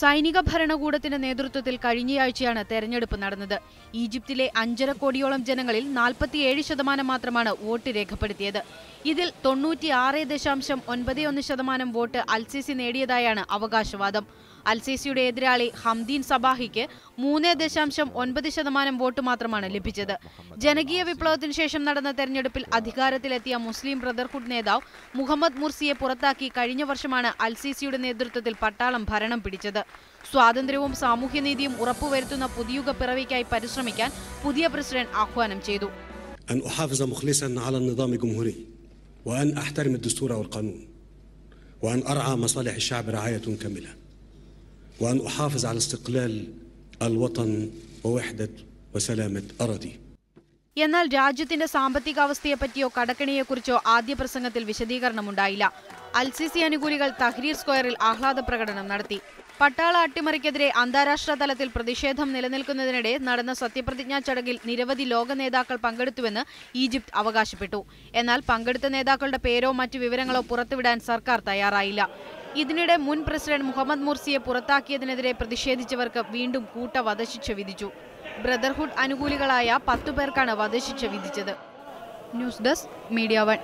സൈനിക ഭരണകൂടത്തിന്റെ നേതൃത്വത്തിൽ കഴിഞ്ഞയാഴ്ചയാണ് തെരഞ്ഞെടുപ്പ് നടന്നത്. ഈജിപ്തിലെ അഞ്ചര കോടിയോളം ജനങ്ങളിൽ നാൽപ്പത്തിയേഴ് ശതമാനം മാത്രമാണ് വോട്ട് രേഖപ്പെടുത്തിയത്. ഇതിൽ തൊണ്ണൂറ്റിയാറ് ദശാംശം ഒൻപത് ഒന്ന് ശതമാനം വോട്ട് അൽസിസി നേടിയതായാണ് അവകാശവാദം. അൽസിസിയുടെ എതിരാളി ഹംദീൻ സബാഹിക്ക് മൂന്ന് ദശാംശം ഒൻപത് ശതമാനം വോട്ട് മാത്രമാണ് ലഭിച്ചത് ജനകീയ വിപ്ലവത്തിന് ശേഷം നടന്ന തെരഞ്ഞെടുപ്പിൽ അധികാരത്തിലെത്തിയ മുസ്ലിം ബ്രദർഹുഡ് നേതാവ് മുഹമ്മദ് മുർസിയെ പുറത്താക്കി കഴിഞ്ഞ വർഷമാണ് അൽസിസിയുടെ നേതൃത്വത്തിൽ പട്ടാളം ഭരണം പിടിച്ചത് സ്വാതന്ത്ര്യവും സാമൂഹ്യനീതിയും ഉറപ്പുവരുത്തുന്ന പുതിയുഗ പിറവിക്കായി പരിശ്രമിക്കാൻ പുതിയ പ്രസിഡന്റ് ആഹ്വാനം ചെയ്തു أن أحافظ مخلصا على النظام الجمهوري وأن أحترم الدستور والقانون وأن أرعى مصالح الشعب رعاية كاملة وأن أحافظ على استقلال الوطن ووحدة وسلامة أراضيه എന്നാൽ രാജ്യത്തിന്റെ സാമ്പത്തികാവസ്ഥയെപ്പറ്റിയോ കടക്കണിയെക്കുറിച്ചോ ആദ്യ പ്രസംഗത്തിൽ വിശദീകരണമുണ്ടായില്ല അൽസിസി അനുകൂലികൾ തഹ്രീർ സ്ക്വയറിൽ ആഹ്ലാദ പ്രകടനം നടത്തി പട്ടാള അട്ടിമറിക്കെതിരെ അന്താരാഷ്ട്ര തലത്തിൽ പ്രതിഷേധം നിലനിൽക്കുന്നതിനിടെ നടന്ന സത്യപ്രതിജ്ഞാ ചടങ്ങിൽ നിരവധി ലോക നേതാക്കൾ പങ്കെടുത്തുവെന്ന് ഈജിപ്ത് അവകാശപ്പെട്ടു എന്നാൽ പങ്കെടുത്ത നേതാക്കളുടെ പേരോ മറ്റു വിവരങ്ങളോ പുറത്തുവിടാൻ സർക്കാർ തയ്യാറായില്ല ഇതിനിടെ മുൻ പ്രസിഡന്റ് മുഹമ്മദ് മുർസിയെ പുറത്താക്കിയതിനെതിരെ പ്രതിഷേധിച്ചവർക്ക് വീണ്ടും കൂട്ട വധശിക്ഷ വിധിച്ചു. ബ്രദർഹുഡ് അനുകൂലികളായ പത്തു പേർക്കാണ് വധശിക്ഷ വിധിച്ചത്. News desk media one.